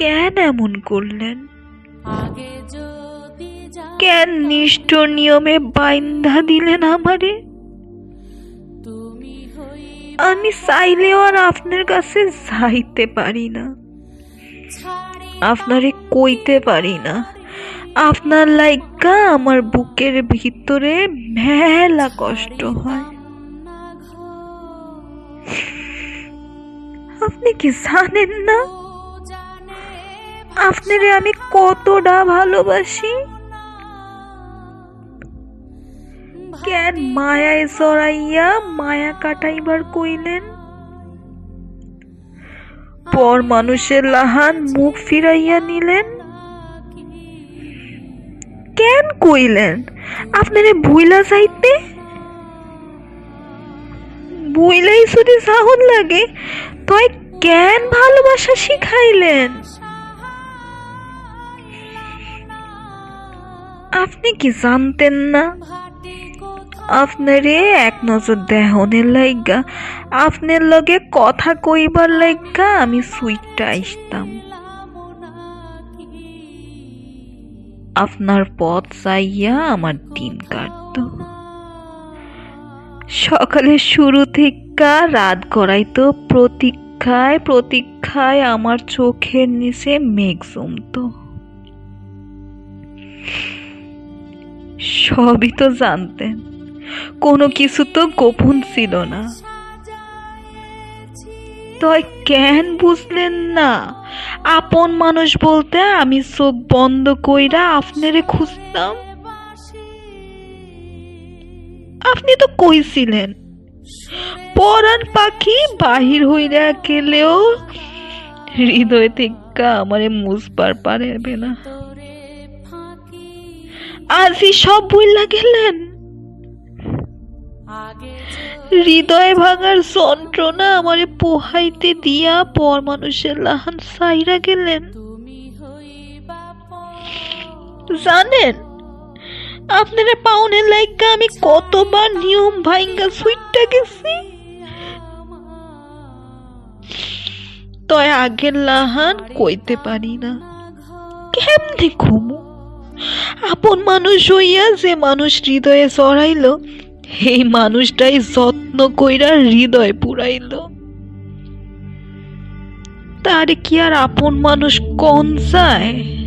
কেন এমন করলেন। কেন নিষ্ঠুর নিয়মে বাইন্ধা দিলেন আমারে। আমি চাইলেও আর আপনার কাছে যাইতে পারি না। আপনারে কইতে পারি না। আপনার লাইগা আমার বুকের ভিতরে মেলা কষ্ট হয়। আপনি কি জানেন না? আপনারে আমি কতটা ভালোবাসি? কেন মায়ায় জড়াইয়া মায়া কাটাইবার কইলেন? পর মানুষের লাহান মুখ ফিরাইয়া নিলেন। কেন কইলেন? আপনারে ভুইলা যাইতে? ভুইলাই যদি সাহন লাগে তয় কেন ভালোবাসা শিখাইলেন? আপনি কি জানতেন না? আপনারে এক নজর দেহনের লাইগা, আপনার লগে কথা কইবার লাইগা, আমি সুইটটা আসতাম। আপনার পথ চাইয়া আমার দিন কাটত। সকালে শুরু থেকে রাত গড়াইতো, প্রতীক্ষায় প্রতীক্ষায় আমার চোখের নিচে মেঘ জমতো। সবই তো জানতেন। কোনো কিছু তো গোপন ছিল না। তয় কেন বুঝলেন না? আপন মানুষ বলতে আমি চোখ বন্ধ কইরা আপনারে খুঁজতাম। আপনি তো কইছিলেন, পরাণ পাখি বাহির হইরা গেলেও হৃদয় থেকে আমারে মুছবার পারবে না। আজই সব বইলা গেলেন। হৃদয় ভাঙার যন্ত্রণা আমারে পোহাইতে দিয়া পর মানুষের লাহান সাইরা গেলেন। জানেন, আপনারা পাউনের লাইগা আমি কতবার নিয়ম ভাইঙ্গা সুইটটা গেছি। তয় আগের লাহান কইতে পারি না। কেমনে ঘুমু? আপন মানুষ হইয়া যে মানুষ হৃদয়ে জড়াইল, এই মানুষটাই যত্ন কইরা হৃদয় পুরাইল। তার কি আর আপন মানুষ কন যায়?